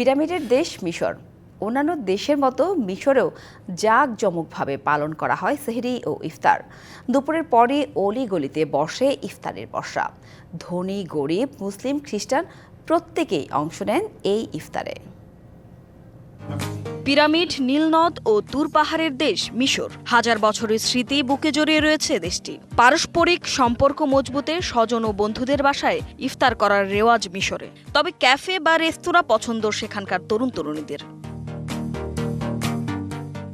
পিরামিডের দেশ মিশর। অন্যান্য দেশের মতো মিশরেও জাঁকজমকভাবে পালন করা হয় সেহরি ও ইফতার। দুপুরের পরে অলি গলিতে বসে ইফতারের বর্ষা। ধনী, গরিব, মুসলিম, খ্রিস্টান প্রত্যেকেই অংশ নেন এই ইফতারে। পিরামিড, নীলনদ ও তুর পাহাড়ের দেশ মিশর। হাজার বছরের স্মৃতি বুকে জড়িয়ে রয়েছে দেশটি। পারস্পরিক সম্পর্ক মজবুতে স্বজন ও বন্ধুদের বাসায় ইফতার করার রেওয়াজ মিশরে। তবে ক্যাফে বা রেস্তোরাঁ পছন্দ সেখানকার তরুণ তরুণীদের।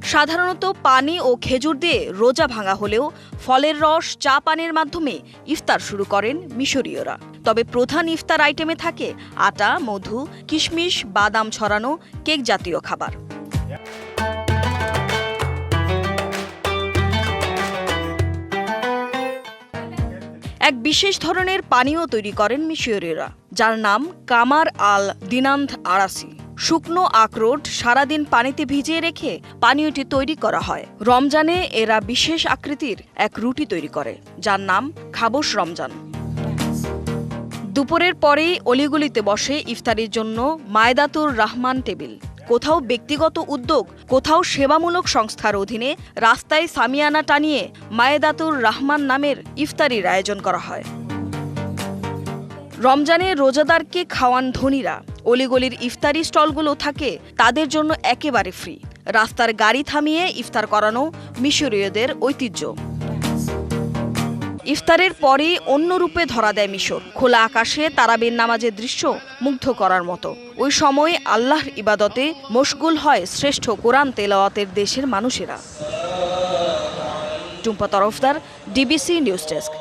সাধারণত পানি ও খেজুর দিয়ে রোজা ভাঙা হলেও ফলের রস, চা পানের মাধ্যমে ইফতার শুরু করেন মিশরীয়রা। তবে প্রধান ইফতার আইটেমে থাকে আটা, মধু, কিশমিশ, বাদাম ছড়ানো, কেক জাতীয় খাবার। এক বিশেষ ধরনের পানীয় তৈরি করেন মিশরীয়রা, যার নাম কামার আল দিনান্থ আরাসি। শুকনো আখরোট সারাদিন পানিতে ভিজিয়ে রেখে পানীয়টি তৈরি করা হয়। রমজানে এরা বিশেষ আকৃতির এক রুটি তৈরি করে, যার নাম খাবস রমজান। দুপুরের পরেই অলিগুলিতে বসে ইফতারির জন্য মায়দাতুর রহমান টেবিল। কোথাও ব্যক্তিগত উদ্যোগ, কোথাও সেবামূলক সংস্থার অধীনে রাস্তায় সামিয়ানা টানিয়ে মায়েদাতুর রহমান নামের ইফতারির আয়োজন করা হয়। রমজানে রোজাদারকে খাওয়ান ধনীরা। অলিগলির ইফতারি স্টলগুলো থাকে, তাদের জন্য একেবারে ফ্রি। রাস্তার গাড়ি থামিয়ে ইফতার করানো মিশরীয়দের ঐতিহ্য। ইফতারের পরে অন্য রূপে ধরা দেয় মিশর। খোলা আকাশে তারাবির নামাজের দৃশ্য মুগ্ধ করার মতো। ওই সময়ে আল্লাহর ইবাদতে মশগুল হয় শ্রেষ্ঠ কোরআন তেলাওয়াতের দেশের মানুষেরা। Tumpa Tarafdar, DBC news desk.